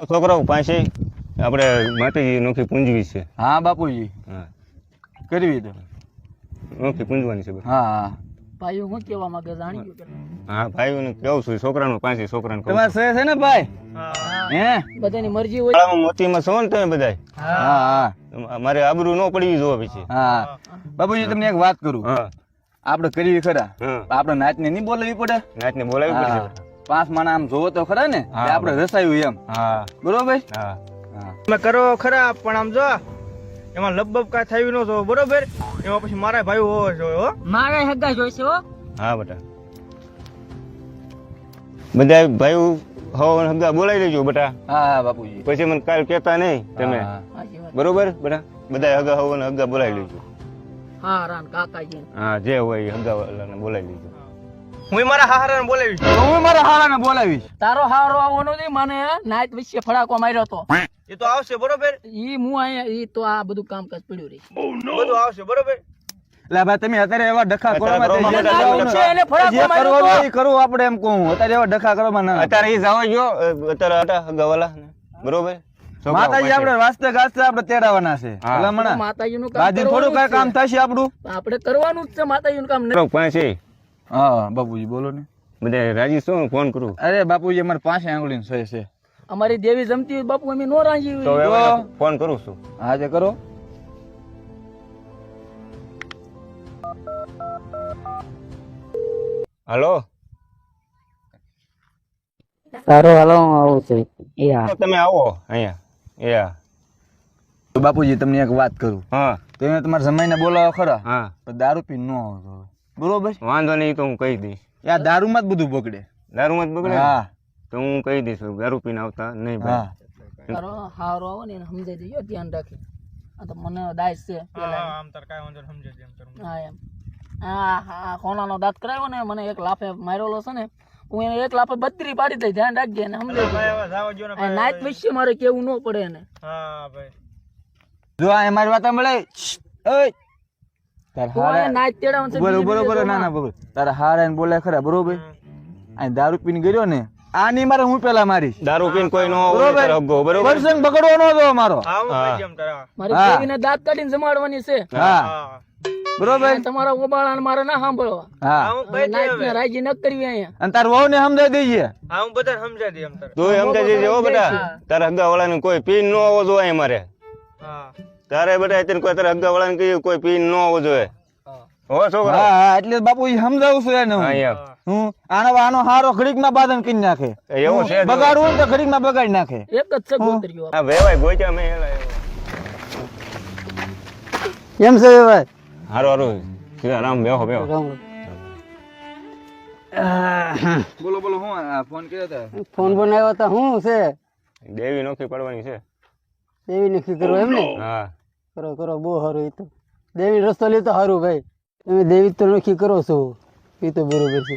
છોકરાઓ પાસે આપણે માતાજી નોખી પૂંજવી છે. હા બાપુજી. હા. કરવી તો. નોખી પૂંજવાની છે હા હા. ભાઈઓ હું કેવા માંગે જાણી. હા ભાઈઓને કેવું છું છોકરાનું પાસે છોકરાને તમારે સે છે ને ભાઈ? હે. બધાની મરજી હોય. શાળામાં મોતીમાં છો ને તમે બધાય? હા હા. મારે આબરૂ ન પડવી જોવે પછી. હા બાપુજી તમને એક વાત કરું. હા. આપણે કરવી ખરા. આપણે નાચને નહીં બોલાવી પડે? નાચને બોલાવી હા. પાંચ માણા આમ જોવો તો ખરા ને આપડે આપણે રસાયું એમ. બરોબર? તમે કરો ખરા પણ આમ જો એમાં લબબ કાંઈ થયું ન જો બરોબર? એમાં પછી મારા ભાઈ હોવો જોઈએ હો. મારા હગા જોઈશે હો. હા બેટા. બધા ભાઈ હો હગા બોલાવી લેજો બેટા. હા બાપુજી. પછી મને કાલ કહેતા નહીં તમે. બરોબર બેટા? બધા હગા હવ હગા બોલાવી લેજો. હા રાન કાકાજી. હા જે હોય એ હગા બોલાઈ બોલાવી લેજો. હું મારા હારાને બોલાવીશ. હું મારા હારાને બોલાવીશ. તારો હારો આવવાનો નહીં મને નાઈટ વિશે ફડાકો માર્યો તો. એ તો આવશે બરોબર? ઈ હું અહીંયા ઈ તો આ બધું કામકાજ પડ્યું રહી બધું આવશે બરોબર? એટલે ભાઈ તમે અત્યારે એવા ડખા કરો અત્યારે માં કરો જે માં જવાનું બધા છે, એને ફડાકો જે માર્યો કરવાનું એ કરવું આપણે એમ કહું. અત્યારે એવા ડખા કરવા ના. અત્યારે એ જાવ જો અત્યારે હતા હગા બરોબર? માતાજી. આપણે વાસ્તે ગાસ્તે આપણે તેડાવાના છે. ભલામણા માતાજીનું કામ થોડું કઈ કામ કરવાનું જ થશે આપણું? છે. આપણે કરવાનું જ છે માતાજીનું કામ પણ પાસે હા બાપુજી બોલો ને. બધા રાજી શું ફોન કરું. અરે બાપુજી અમારે પાસે આંગળી છે છે. અમારી દેવી જમતી હોય બાપુ અમે નો રાજી તો ફોન કરું છું. હા તે કરો. હલો? સારો હાલો હું આવું છું. એ હા તમે આવો અહીંયા. એ હા તો બાપુજી તમને એક વાત કરું. હા. તમે તમારા જમાઈને બોલાવો ખરા. હા. પણ દારૂ પીને ન આવતો. બરોબર? વાંધો નહીં તો હું કહી દઈશ. યાર દારૂમાં જ બધું બગડે. દારૂમાં જ બગડે? હા. તો હું કહી દઈશ દારૂ પીને આવતા નહીં ભાઈ. હા. તારો હારો આવો ને એને સમજાઈ દેજો ધ્યાન રાખી. આ તો મને દાઈસ છે આમ તાર કાંઈ વાંધો નહીં, સમજાય એમ કરું હા એમ. હા આ કોનાનો દાંત કરાવ્યો ને મને એક લાફે મારેલો છે ને હું એને એક લાફે બત્રી પાડી દઈ ધ્યાન રાખજે એને સમજાઈ ભાઈ હવે જાવા દ્યો ને આ નાઈટ વિશે મારે કેવું ન પડે એને. હા ભાઈ. જો આ મારી વાત સાંભળે ઓય. તાર હારા આ નાઈટ તેડાવવાનું છે બરોબર બરોબર ના ના બરોબર તારા હારા એને બોલે ખરા બરોબર? આ દારૂ પીને ગયો ને આ મારે હું પેલા મારીશ? દારૂ પીને કોઈ નો બરોબર? બરોબર? પ્રસંગ બગડવો ન મારો હા હું. કહી દઉં તારા. મારી હા. દાંત કાઢીને જમાડવાની છે. હા. બરોબર? તમારા ઓબાળાને મારે ના સાંભળવા. હા. હા હવે? રાજી ન કરવી અહીંયા. અને તાર વહુ ને સમજાવી દેજે હા હું બધાને સમજાવી દઈ એમ તારે. તું સમજાય છે હો બેટા તારા હગા વાળાને કોઈ પીન નો આવો જોઈએ મારે હા. તારે બધા અત્યારે કોઈ તારે હગા વાળાને કહ્યું કોઈ પીન ન હોવો જોઈએ. હો. છોકરા. હા હા એટલે બાપુ ઈ સમજાવું છું એને હું. હું આનો આનો હારો ઘડીકમાં બાદન કરી નાખે એવો છે બગાડવું તો ઘડીકમાં બગાડી નાખે. એક જ છે ગોતરીઓ આ વેવાય ગોચા મે એવો. છે વેવાય? હારું હારું. સીધા રામ બેહો બેહો. બોલો બોલો હું ફોન કર્યો તો? ફોન બનાવ્યો તો શું છે? દેવી નોખી પડવાની છે. દેવી નક્કી કરો એમ ને? હા. કરો કરો બહુ સારું એ તો. દેવી રસ્તો લે તો સારું ભાઈ. તમે દેવી તો નક્કી કરો છો. એ તો બરોબર છે.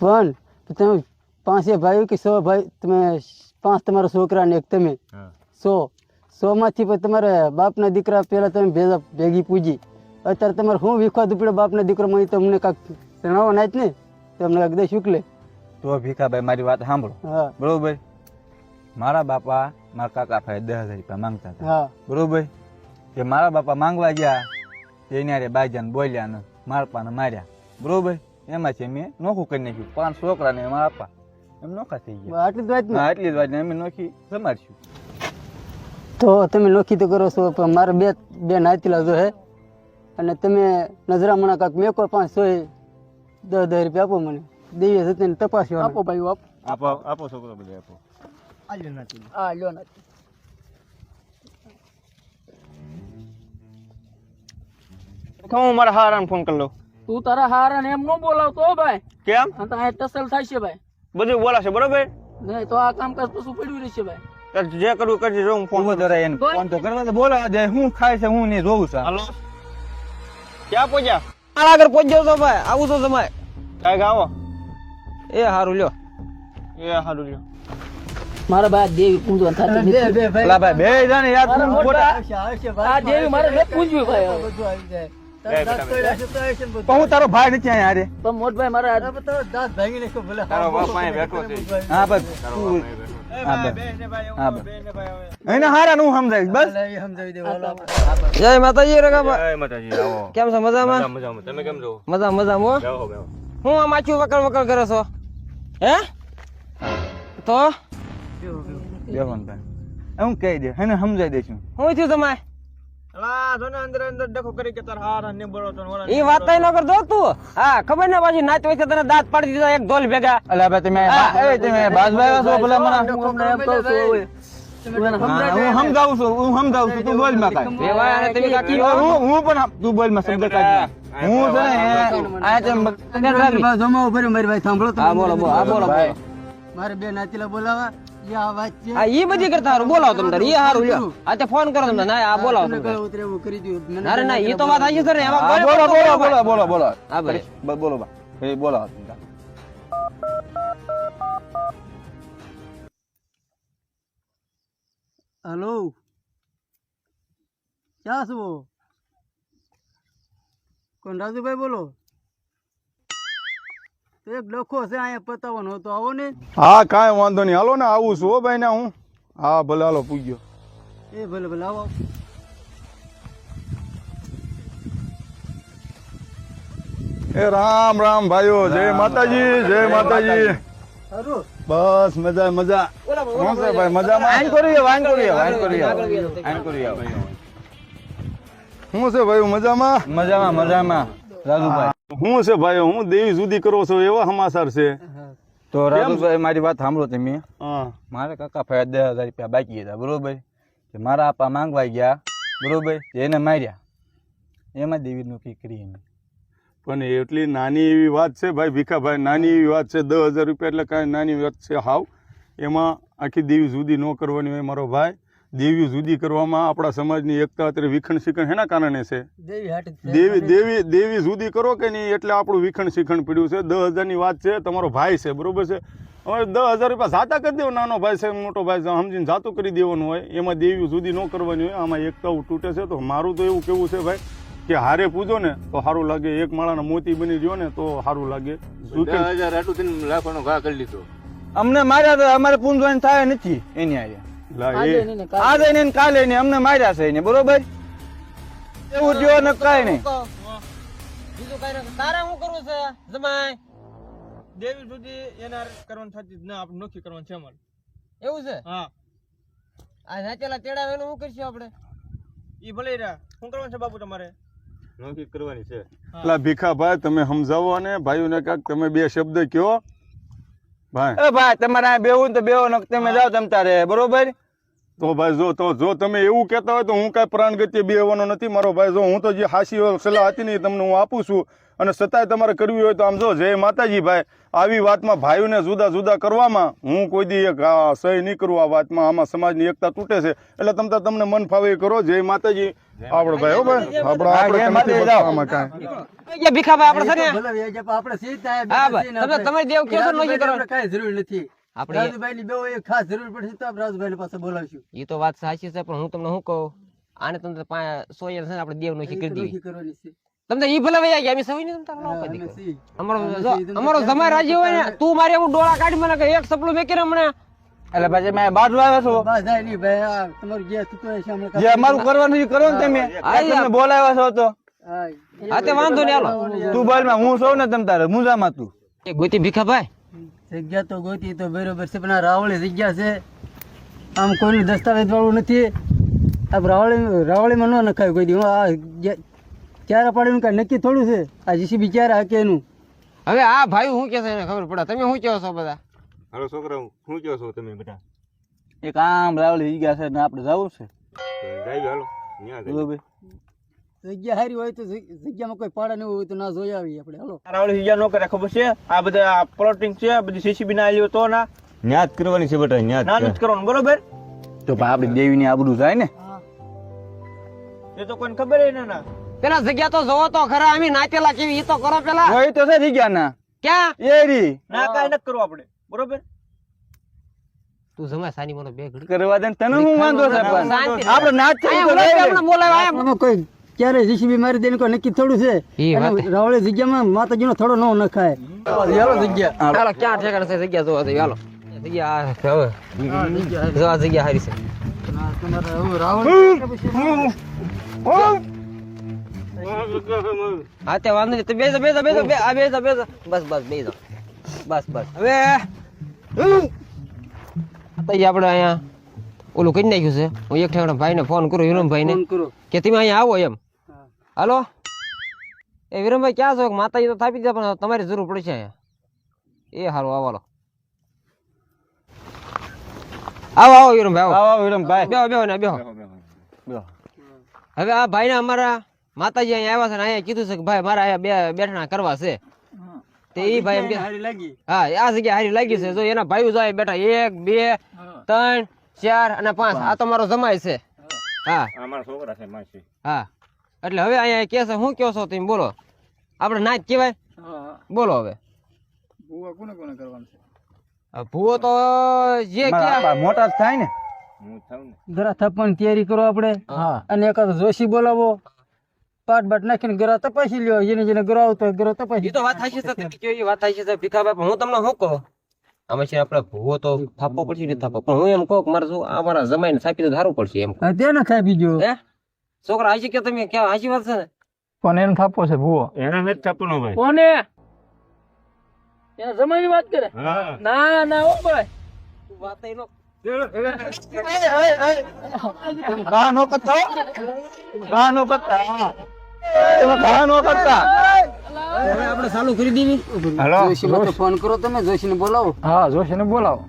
પણ તમે પાંચે ભાઈઓ કે સો ભાઈ તમે પાંચ તમારા છોકરા ને એક તમે. સો સો. માંથી પછી તમારે બાપના દીકરા પહેલાં તમે ભેગા ભેગી પૂજી. અત્યારે તમારે હું વિખવા દુપડે બાપના દીકરો મળી તમને કાંક જણાવો ના જ ને. તમને કાંક દે શુકલે. તો ભીખાભાઈ મારી વાત સાંભળો. હા. બરોબર? મારા બાપા મારા કાકા ભાઈ દસ હજાર રૂપિયા માંગતા હતા. હા. બરોબર? કે મારા બાપા માંગવા ગયા એને રે બાઈજાન બોલ્યા ને મારપાને માર્યા. બરોબર? એમાં છે મેં નોખું કરી નાખ્યું. પાંચ છોકરા ને મારા આપા એમ નોખા થઈ ગયા. આટલી જ વાત આટલી જ વાત અમે નોખી સમારશું. તો તમે નોખી તો કરો છો પણ મારે બે બે નાતીલા જો હે. અને તમે નજરામણા કાંક મેકો પાંચ સો દસ દસ રૂપિયા આપો મને. દેવી જતી તપાસ્યો આપો ભાઈ આપો. આપો આપો છોકરો બધે આપો. હા લ્યો નથી હું મારા હારાને ફોન કરી લઉં. તું તારા હારા એમ ન બોલાવતો હો ભાઈ. કેમ? આ તો આ ટસલ થાય છે ભાઈ. બધું બોલાશે બરોબર? નહીં તો આ કામકાજ પછી પડ્યું રહેશે ભાઈ. જે કરવું કરજે જો હું ફોન ધરાય એને. ફોન તો કરવા દે. બોલા દે હું ખાય છે હું નહીં જોઉં છું. હલો. ક્યાં પહોંચ્યા મારા આગળ પહોંચ્યો છો ભાઈ. આવું છો તમે કાંઈક આવો. એ હારું લ્યો. એ હારું લ્યો. મારા ભાઈ દેવી પૂંજવા થતી નથી. પેલા ભાઈ બે જણ યાર ખોટા આ દેવી મારે નથી પૂંજવી ભાઈ. બધું આવી દાંત હું તારો ભાઈ નથી અહીંયા પણ મોટભાઈ મારા દાંત ભાંગી નાખ્યો ભલે તારો બાપ બેઠો છે. હા બસ. જય માતાજી કેમ છો મજામાં? મજા મજામાં. તમે કેમ છો? મજા મજામાં હો? આ માછું વકલ વકલ કરો છો? હે? તો? હું કહી દે એને સમજાઈ દઈશું. હું થયું તમારે? અલા, જો ને અંદર અંદર ડખો કરી કે તારા હારા ને બળો તો ને ઓલા ને એ વાત ન કરતો તું હા ખબર ને પાછી નાચ વચ્ચે તને દાંત પાડી દીધા એક ઢોલ ભેગા અલા ભાઈ તમે તમે બાજભાઈ છો ભલા મને હું એમ કહું છું હા, સમજાવું છું હું સમજાવું છું તું બોલમાં કાંઈ. વેવાય તમે હું હું પણ તું બોલમાં શબ્દ કાઢ હું છે ને આ તેમ મારી વાત સાંભળો તમે. હા બોલો બોલો બોલો બોલો મારે બે નાતીલા બોલાવા આ ઈ બધી કરતા હારું. બોલાવો તમને. ઈ હારું લ્યો. આ તે ફોન કરો તમને. ના આ બોલાવો તમને. તમે કઈ કરી દ્યો. અરે ના ઈ તો વાત આવી છે ને. એમાં બોલો બોલો બોલો બોલો બોલો. હા ભાઈ બોલો બા એ બોલો હલો. ક્યાં છો? કોણ રાજુભાઈ બોલો? એક ડખો છે અહીંયા પતાવવાનો હતો. આવો ને. હા કાંઈ વાંધો નહીં. હાલો ને આવું છું હો ભાઈ ને હું. હા ભલે હાલો પૂગ્યો. એ ભલે ભલે આવો એ રામ રામ ભાઈઓ જય માતાજી જય માતાજી. બસ મજા મજા. શું છે ભાઈ મજામાં? આઈન કરીએ વાઈન કરીએ વાઈન કરીએ આઈન કરીએ શું છે ભાઈ મજામાં? મજામાં મજામાં. રાજુભાઈ. શું છે ભાઈ હું દેવી સુધી કરો છો એવા સમાચાર છે. તો રાજુભાઈ મારી વાત સાંભળો તમે. હા. મારે કાકા ફાયદા દસ હજાર રૂપિયા બાકી હતા બરોબર? મારા આપા માંગવા ગયા બરોબર? એને માર્યા. એમાં દેવી નોકરી કરી પણ એટલી નાની એવી વાત છે ભાઈ ભીખાભાઈ નાની એવી વાત છે દસ હજાર રૂપિયા એટલે કાંઈ નાની વાત છે. હાવ એમાં આખી દેવી જુદી ન કરવાની હોય મારો ભાઈ. દેવી જુદી કરવામાં આપણા સમાજની એકતા અત્યારે વિખંડ શિખંડ હેના કારણે છે? દેવી દેવી દેવી જુદી કરો કે નહીં એટલે આપણું વિખંડ શિખંડ પડ્યું છે. દસ હજારની વાત છે તમારો ભાઈ છે બરોબર છે? હવે દસ હજાર રૂપિયા જાતા કરી દેવો નાનો ભાઈ છે મોટો ભાઈ છે સમજીને જાતું કરી દેવાનું હોય. એમાં દેવી જુદી ન કરવાની હોય આમાં એકતા તૂટે છે. તો મારું તો એવું કેવું છે ભાઈ કે હારે પૂજો ને તો સારું લાગે. એક માળાના મોતી બની ગયો ને તો સારું લાગે. હજાર લાખોનો ઘા કરી લીધો. અમને માર્યા તો અમારે પૂંજવાની થાય નથી એની આજે એ. નહીં ને કાલે. ને અમને માર્યા છે ને બરોબર? એવું જો ને કઈ નહીં. બીજું કઈ નથી. તારે શું કરવું છે જમાય દેવી સુધી એના કરવાનું થતી ના આપણે નોખી કરવાનું છે અમારે. એવું છે? હા. આ નાચેલા તેડા એનું શું કરશું આપણે? ઈ ભલે રહ્યા. શું કરવાનું છે બાપુ તમારે? કરવાની છે. ભીખા ભાઈ તમે સમજાવો અને ભાઈઓને કાક તમે બે શબ્દ કયો ભાઈ. એ ભાઈ તમારે આ બેવું તો બેવો નક તમે જાઓ તમ તારે બરોબર? તો ભાઈ જો તો જો તમે એવું કહેતા હોય તો હું કાંઈ પ્રાણગત્ય બેવાનો નથી. મારો ભાઈ જો હું તો જે હાસી સલાહ હતી ને તમને હું આપું છું. અને છતાંય તમારે કરવી હોય તો આમ જો જય માતાજી ભાઈ. આવી વાતમાં ભાઈઓને જુદા જુદા કરવામાં હું કોઈ દી એક સહી નહીં કરું આ વાતમાં. આમાં સમાજની એકતા તૂટે છે. એટલે તમ તમને મન ફાવે કરો. જય માતાજી. આપડે ભાઈ હો ભાઈ. આપડે આપણે નથી. આમાં કાંઈ. ભીખાભાઈ આપણે છે ને? ભલે વ્યાજ આપો, આપણે સીધા તમે દેવ ને નોખી રાજુભાઈને કરવાની. કાંઈ જરૂર નથી. આપણે- રાજુભાઈની બેઉ એ ખાસ જરૂર પડશે તો આપણે રાજુભાઈને પાસે બોલાવશું. એ તો વાત સાચી છે પણ હું તમને શું કહું? આને તમને સો યર છે આપણે દેવ નોખી કરી દીધી કરવાની છે. તમને ઈ ભલે વયા ગયા અમે સવી ને તમને નો અમે અમારો અમારો ક્યાં રાજી હોય ને તું મારે એવું ડોળા કાઢી મને કે એક સપલું મેકી ને મને એટલે પછી મેં બાજુ આવ્યો છું. બસ જાય નહીં ભાઈ આ તમારું જે થતું છે અમને જે અમારું કરવાનું છે કરો ને તમે. આ તમે બોલાવ્યા છો તો. હા, તે વાંધો નહીં હાલો. તું બોલમાં હું સૌ ને તમ તારે મુજામાં તું. એ ગોતી ભીખાભાઈ જગ્યા તો ગોતી તો બરોબર છે પણ આ રાવળી જગ્યા છે. આમ કોઈનું દસ્તાવેજ વાળું નથી. આ રાવળી રાવળીમાં ન નખાય કોઈ દી. હું આ જે- પડે એનું કાંઈ નક્કી થોડું છે? આ જીસીબી ચારા હકે એનું? હવે આ ભાઈ શું કે છે એને ખબર પડે. તમે શું કહો છો બધા? હાલો છોકરા શું કહો છો તમે બેટા એક આમ રાવળી જગ્યા છે ને આપણે જવું છે? જાય હાલો. ન્યા જાય. બરોબર જગ્યા હારી હોય તો જગ્યામાં કોઈ પાડા નહીં હોય તો ના જોઈ આવીએ આપણે. હાલો. રાવળી જગ્યા નો કરે ખબર છે? આ બધા પ્લોટિંગ છે બધી સીસીબી ના આલ્યો તો ના. ન્યાત જ કરવાની છે બેટા ન્યા જ નાનું જ કરવાનું બરોબર? તો ભાઈ આપણી દેવીની આબરૂ જાય ને? એ તો કોઈને ખબર ય ના. પેલા જગ્યા તો જોવો તો ખરા અમે નાચેલા કેવી ઈ તો કરો પેલા હોય તો છે થઈ ગયા ના ક્યાં એ રી ના કાઈ ન કરો આપણે બરોબર તું જમા સાની મને બે ઘડી કરવા દે તને હું વાંધો છે પણ આપણે નાચ થઈ તો. આપણે બોલાવા એમ કોઈ ક્યારે જીસીબી મારી દેને કોઈ નક્કી થોડું છે રાવળી જગ્યામાં માતાજીનો થોડો નો નખાય યાલો જગ્યા હાલો ક્યાં ઠેકાણ છે જગ્યા જોવા દે યાલો જગ્યા આ હવે જો જગ્યા હારી છે તમારે હવે રાવણ હા તે વાંધો નહીં તો બેસો બેસો બેસો બે આ બેસો બેસો બસ બસ બેસો બસ બસ હવે તો ઈ આપણે અહીંયા ઓલું કરી નાખ્યું છે હું એક ઠેકાણે ભાઈને ફોન કરું વિરમભાઈ ને ફોન કરો કે તમે અહીંયા આવો એમ હાલો? એ વિરમભાઈ ક્યાં છો? માતાજી તો થાપી દીધા પણ તમારી જરૂર પડશે અહીંયા. એ હારું આવો હાલો. આવો આવો વિરમભાઈ આવો. આવો વિરમભાઈ બેહો બેહો ને બેહો બેહો. હવે આ ભાઈને અમારા માતાજી અહીંયા આવ્યા છે ને અહીંયા કીધું છે કે ભાઈ મારા અહીંયા બે બેઠણા કરવા છે. તે ઈ ભાઈ એમ કે હારી લાગી. હા આ જગ્યા હારી લાગી છે. જો એના ભાઈઓ જાય બેઠા એક બે ત્રણ ચાર અને પાંચ. આ તો મારો જમાય છે. હા. અમારા છોકરા છે માસી. હા. એટલે હવે અહીંયા કે છે શું કહો છો તમે? બોલો. આપણે નાચ કહેવાય. બોલો હવે. ભૂવા કોને કોને કરવાનું છે? ભૂવો તો જે કે ક્યાં મોટા થાય ને. જરા થાપવાની તૈયારી કરો આપણે હા. અને એકાદ જોશી બોલાવો. પાટ બાટ નાખીને ગરા તપાસી લ્યો જેને જેને ગરા આવતો હોય ગરા એ તપાસી તો વાત હાશી છે એ વાત હાશી છે ભીખા બાપા હું તમને શું કહું? આમાં છે આપણે ભૂવો તો થાપવો પડશે ને થાપો પણ હું એમ કહું કે મારે શું આ મારા જમાઈને સાપી તો ધારું પડશે એમ તેને તે જો હે? છોકરા હાશી કે તમે? ક્યાં હાશી વાત છે? ને પણ એમ થાપો છે ભૂવો? એને નથી છાપવાનો ભાઈ. કોને? એના જમાઈની વાત કરે? ના ના ઓ ભાઈ. વાત એનો ગાનો કથા ગાનો ઘા એમાં ઘા નો કરતા. આપણે ચાલુ કરી દેવી. હાલો. જોશીમાં ફોન કરો તમે જોશીને બોલાવો. હા જોશી ને બોલાવો.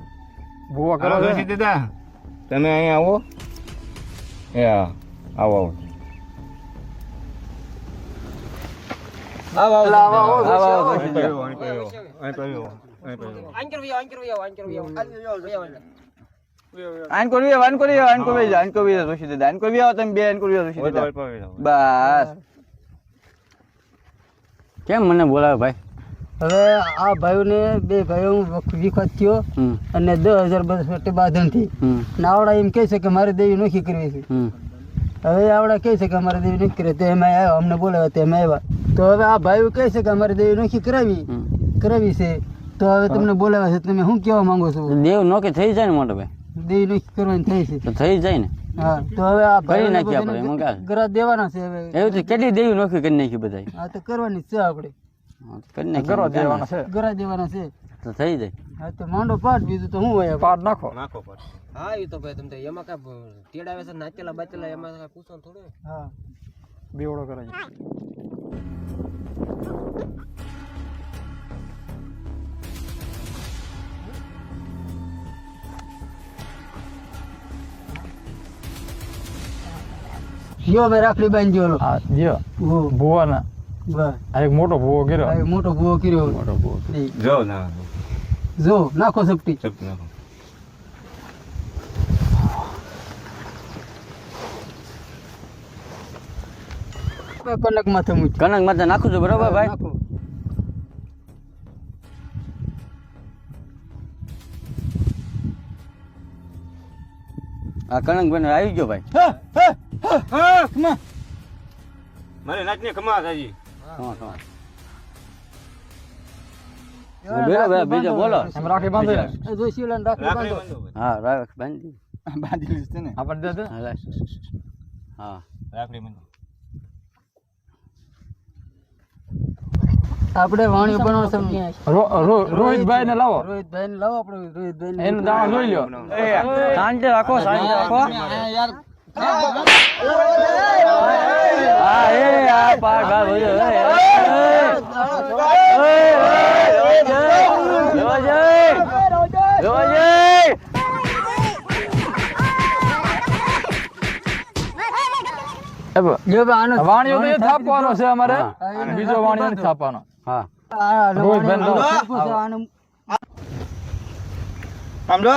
ભૂવા કરો જોશી દાદા. તમે અહીંયા આવો. એ જોશી દાદા. તમે બે આઈન કોરી જોશી દાદા. બસ. કેમ મને બોલાવે ભાઈ? હવે આ ભાઈઓને બે ભાઈઓ વિખત થયો અને દસ હજાર બસો બાંધણથી નાવડા એમ કહે છે કે મારે દેવી નોખી કરવી છે. હવે આવડા કહે છે કે અમારે દેવી નોખી કરે તો એમાં આવ્યા અમને બોલાવ્યા તો એમાં આવ્યા તો હવે આ ભાઈઓ કહે છે કે અમારે દેવી નોખી કરાવી કરાવી છે. તો હવે તમને બોલાવ્યા છે તમે શું કહેવા માંગો છો? દેવ નોખી થઈ જાય ને મોટો ભાઈ. દેવી કરવાની થઈ છે. તો થઈ જાય ને? હા તો હવે આ કરી નાખીએ આપણે, ગરા દેવાના છે હવે. એવું છે? કેટલી દેવી નોખી કરી નાખી બધા હા તો કરવાની છે આપણે. કરી નાખી દેવાના છે. ગરા દેવાના છે. તો થઈ જાય. હા તો માંડો પાટ બીજું તો શું હોય પાટ નાખો. નાખો પાછો. હા એ તો ભાઈ તમને એમાં કાંઈ તેડાવે છે નાચેલા બાચેલા એમાં કાંઈ પૂછવાનું થોડું હા. બેવડો કરે જો ભાઈ રાખડી બાંધી ઓલો. હા જો હો, ભુવાના. આ એક મોટો ભુવો કર્યો. મોટો ભૂવો કર્યો. મોટો ભૂવો જો ના. જો નાખો સપટી સપટી નાખો. કનક માથે મૂકી કનક માથે નાખું છું બરોબર ભાઈ? નાખો. આ કનક ભાઈ આવી ગયો ભાઈ. હા, કમા. મારે નાચની કમા દાજી હા, હા. બીજો બોલો. રાખડી બાંધો એ જોશી ઓલાને રાખડી રાખડી બાંધો. બાંધો. હા રાખ બાંધી. બાંધી લીધું ને આપણે દે હા. રાખડી બાંધો. આપણે વાણીઓ બનાવશે રોહિતભાઈ ને લાવો રોહિતભાઈ ને લાવો. આપણે રોહિતભાઈ એનું દાવા જોઈ લ્યો. શાંતિ રાખો શાંતિ રાખો. જો આનો વાણીઓ તો થાપવાનો છે અમારે. બીજો વાણીઓ નથી થાપવાનો. હા. આને આમ જો.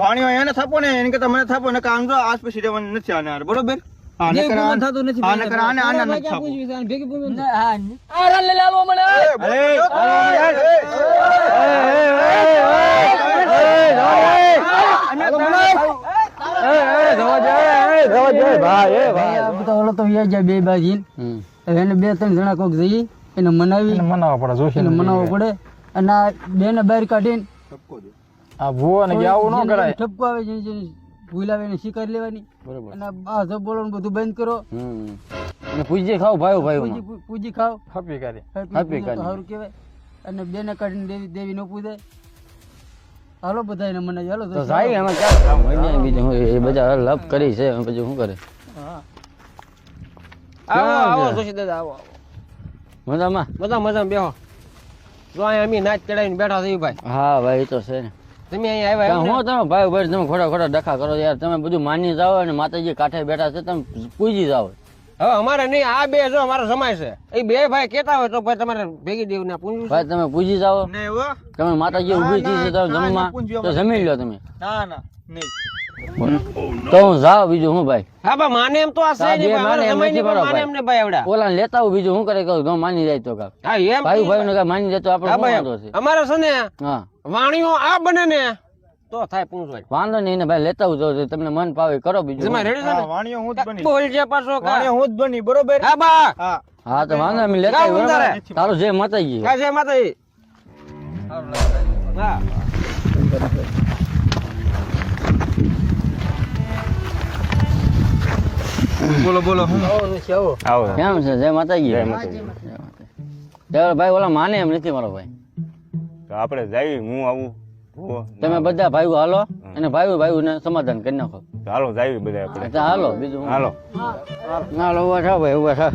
વાણીઓ એને થાપો ને એને કરતા મને થાપો ને કામ જો આસ પછી રહેવાનું નથી આને યાર બરોબર હા નકર આને- હા, નકર આને આને નથી થાપો હા, આ રાન લાવો મને એ, એ, જોજે. આ બધા ઓલો તો વ્યાજ જાય બે ભાઈ એને બે ત્રણ જણા કોક જઈ એને મનાવી મનાવવા પડે જોશી એને મનાવવો પડે અને આ બે ને બહાર કાઢીને આ ભૂવો ને આવું ન કરાય. ઠપકો આવે છે ભૂલ આવે એને શિકાર લેવાની. અને આ જબ બોલવાનું બધું બંધ કરો. પૂજી ખાવ ભાઈ ભાઈ પૂજી પૂજી ખાઓ. કરી પૂજી પૂજો સારું કહેવાય. અને બે કાઢીને દેવી દેવી નો પૂજે હાલો બધા એને હાલો તો સાહેબ એમાં ક્યાં કામ હોય? બીજું હું એ બધા લપ કરી છે પછી શું કરે? આવો આવો જોશી દાદા આવો આવો. મજામાં? બધા મજામાં બેહો. જો અહીંયા અમે નાચ ચડાવીને બેઠા થયું ભાઈ. હા ભાઈ એ તો છે ને. તમે અહીંયા આવ્યા હું તમે ભાઈ ભાઈ તમે ખોટા ખોટા ડખા કરો યાર. તમે બધું માની જાઓ અને માતાજી કાંઠે બેઠા છે તમે પૂજી જાઓ. હવે અમારે નહીં આ બે જો અમારે સમાય છે. એ બે ભાઈ કેતા હોય તો ભાઈ તમારે ભેગી દેવું ને પૂંજવું ભાઈ તમે પૂજી જાઓ. તમે માતાજી ઊભી થઈ છે ના, જમવા તો જમી લો તમે. ના ના નહીં. તો હું જાઓ બીજું હું ભાઈ? હા બા માને એમ તો આ છે આ નહીં બે ભાઈ, માને એમ નથી પણ માને એમને ભાઈ આવડા. ઓલા લેતા હું બીજું હું કરે કહું તો માની જાય તો કા હા એમ ભાઈ ભાઈ ને માની જાય તો આપણે શું વાંધો છે? અમારે છે ને હા. વાણીઓ આ બને ને તો થાય પૂંજવાય વાંધો નહીં ને ભાઈ લેતા આવું તો તમને મન પાવે કરો બીજું. તમે રેડી છો ને? વાણીઓ હું જ બની. બોલ જે પાછો કા. વાણીઓ હું જ બની બરોબર? હા બા. હા. તો વાંધો અમે લેતા જાઓ તારો. બરાબર? જે માતાજી કા છે માતાજી હા. બોલો બોલો આવો કેમ છે જય માતાજી જય માતાજી. જય ભાઈ ઓલા માને એમ નથી મારો ભાઈ તો આપણે જઈ હું આવું તમે બધા ભાઈઓ હાલો અને ભાઈઓ ભાઈઓ ને સમાધાન કરી નાખો તો હાલો જાય બધા આપણે તો હાલો બીજું હું. હાલો હાલો ઊભા થાવ ભાઈ ઊભા થાવ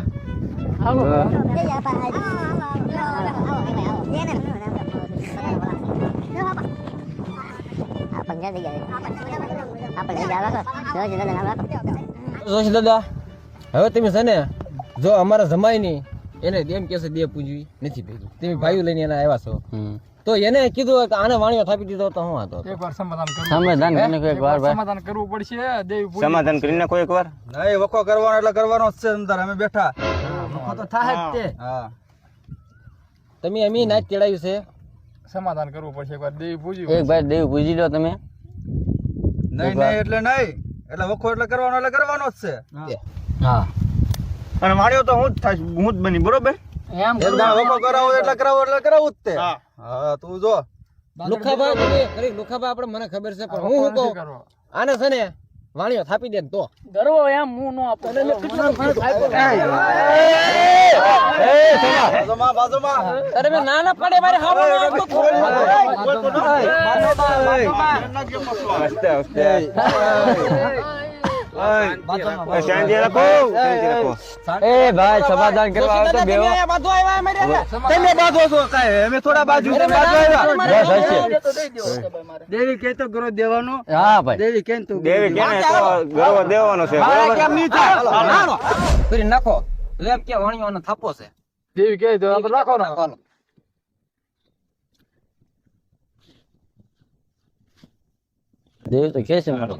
જોશી દાદા? હવે તમે છે ને જો અમારા જમાઈ ની એને એમ કે છે દે પૂજવી નથી ભેગી. તમે ભાઈઓ લઈને એના આવ્યા છો. તો એને કીધું કે આને વાણીઓ થાપી દીધો તો હું હતો. એક વાર સમાધાન કરવું સમાધાન કરીને નાખો એક વાર ભાઈ. સમાધાન કરવું પડશે દેવી પૂજી સમાધાન કરીને નાખો એક વાર? નહીં વખો કરવાનો એટલે કરવાનો જ છે અંદર અમે બેઠા. તો થાય જ તે. હા. તમે એમ નાચ ચડાવ્યું છે? સમાધાન કરવું પડશે એક વાર દેવી પૂજી એક ભાઈ દેવી પૂજી લો તમે. નહીં નહીં એટલે નહીં. એટલે વખો એટલે કરવાનો એટલે કરવાનો જ છે. હા. અને વાણીઓ તો હું જ થાય હું જ બની બરોબર? એમ વખો કરાવો એટલે કરાવો એટલે કરાવું જ તે. હા. તું જો. લુખાબા કરી લુખાબા આપણે મને ખબર છે પણ હું શું કહું? આને છે ને વાણીઓ થાપી દે તો ગરવો એમ હું નો આપું બાજુમાં બાજુમાં અરે મે ના ના પડે મારે હાવો ના આપતો હસતે હસતે શાંતિ રાખો. શાંતિ રાખો એ ભાઈ સમાધાન કરવા આવે તો બેહો. તમે આવ્યા અમારે તમે બાજુ છો કાંઈ અમે થોડા બાજુ છે, બાજુ આવ્યા બસ હશે. દેવી કે તો ગરો દેવાનો? હા ભાઈ. દેવી કે તો દેવી કે તો ગરવો દેવાનો છે મારે કેમ નહીં થાય? ફરી નાખો. કે થાપો છે. દેવી કે તો આપણે રાખો ને હાલો. તો કે છે મારો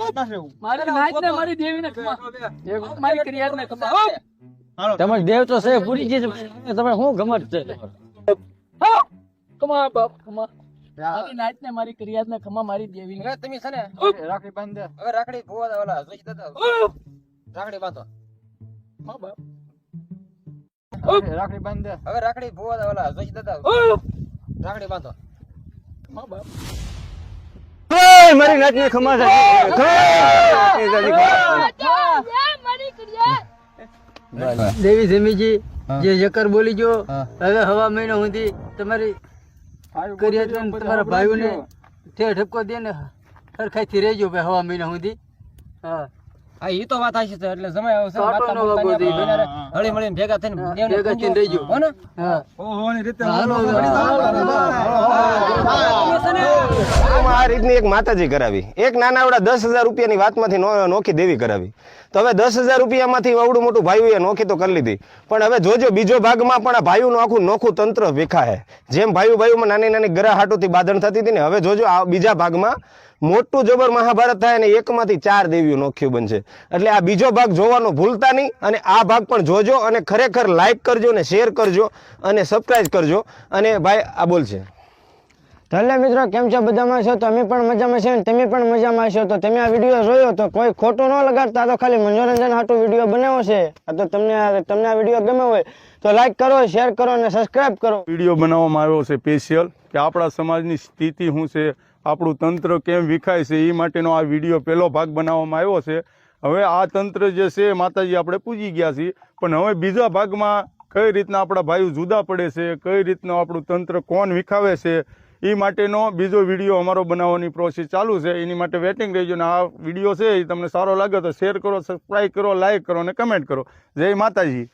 મારી નાચ ને મારી દેવી ને ખમા. મારી ક્રિયા ને ખમા. તમારે દેવ તો છે પૂરી ગઈ છે. તમે શું ગમત છે? ખમા બાપ ખમા. મારી નાચ ને મારી ક્રિયા ને ખમા મારી દેવી ને તમે છે ને રાખડી બાંધ. દે હવે રાખડી ભૂવા દે ઓલા જોઈ દાદા રાખડી બાંધો. બાપ. રાખડી બાંધ. દે હવે રાખડી ભૂવા દે ઓલા જોઈ દાદા રાખડી બાંધો. બાપ. ઓય, મારી નાચ ને ખમા છે. દેવી જમીજી જે જકર બોલી જો હવે હવા મહિનો સુધી તમારી કરી તમારા ભાઈઓને ઠેર ઠપકો દે ને સરખાઈથી રહેજો ભાઈ હવા મહિના સુધી. હા. હા ઈ તો વાત આવી છે એટલે સમય આવશે ન. હળી મળીને ભેગા થઈને ભેગા થઈને પૂજો. રહેજો. હો ને? હા ઓહોની રીતે. આ રીતની એક માતાજી કરાવી એક નાના દસ હજાર રૂપિયાની વાતમાંથી નોખી દેવી કરાવી તો હવે દસ હજાર રૂપિયામાંથી અવડું મોટું ભાઈઓએ નોખી તો કરી લીધી પણ હવે જોજો બીજો ભાગમાં પણ આ ભાઈઓનું આખું નોખું તંત્ર વિખાય જેમ ભાઈઓ ભાઈઓમાં નાની નાની ગરા હાટોથી બાંધણ થતી હતી ને હવે જોજો આ બીજા ભાગમાં મોટું જબર મહાભારત થાય અને એકમાંથી ચાર દેવીઓ નોખ્યું બનશે. એટલે આ બીજો ભાગ જોવાનો ભૂલતા નહીં અને આ ભાગ પણ જોજો અને ખરેખર લાઈક કરજો અને શેર કરજો અને સબસ્ક્રાઇબ કરજો. અને ભાઈ આ બોલશે તો મિત્રો કેમ છો? બધામાં છો? તો અમે પણ મજામાં છે ને તમે પણ મજામાં છો? તો તમે આ વીડિયો જોયો તો કોઈ ખોટું ન લગાડતા. તો ખાલી મનોરંજન હાટું વીડિયો બનાવ્યો છે. આ તો તમને તમને આ વીડિયો ગમે હોય તો લાઈક કરો શેર કરો અને સબસ્ક્રાઇબ કરો. વીડિયો બનાવવામાં આવ્યો છે સ્પેશિયલ કે આપણા સમાજની સ્થિતિ શું છે? આપણું તંત્ર કેમ વિખાય છે એ માટેનો આ વીડિયો પહેલો ભાગ બનાવવામાં આવ્યો છે. હવે આ તંત્ર જે છે માતાજી આપણે પૂજી ગયા છીએ. પણ હવે બીજા ભાગમાં કઈ રીતના આપણા ભાઈઓ જુદા પડે છે, કઈ રીતનું આપણું તંત્ર કોણ વિખાવે છે એ માટેનો બીજો વીડિયો અમારો બનાવવાની પ્રોસેસ ચાલુ છે. એની માટે વેટિંગ રહેજો ને આ વીડિયો છે એ તમને સારો લાગે તો શેર કરો સબસ્ક્રાઈબ કરો લાઇક કરો અને કમેન્ટ કરો. જય માતાજી.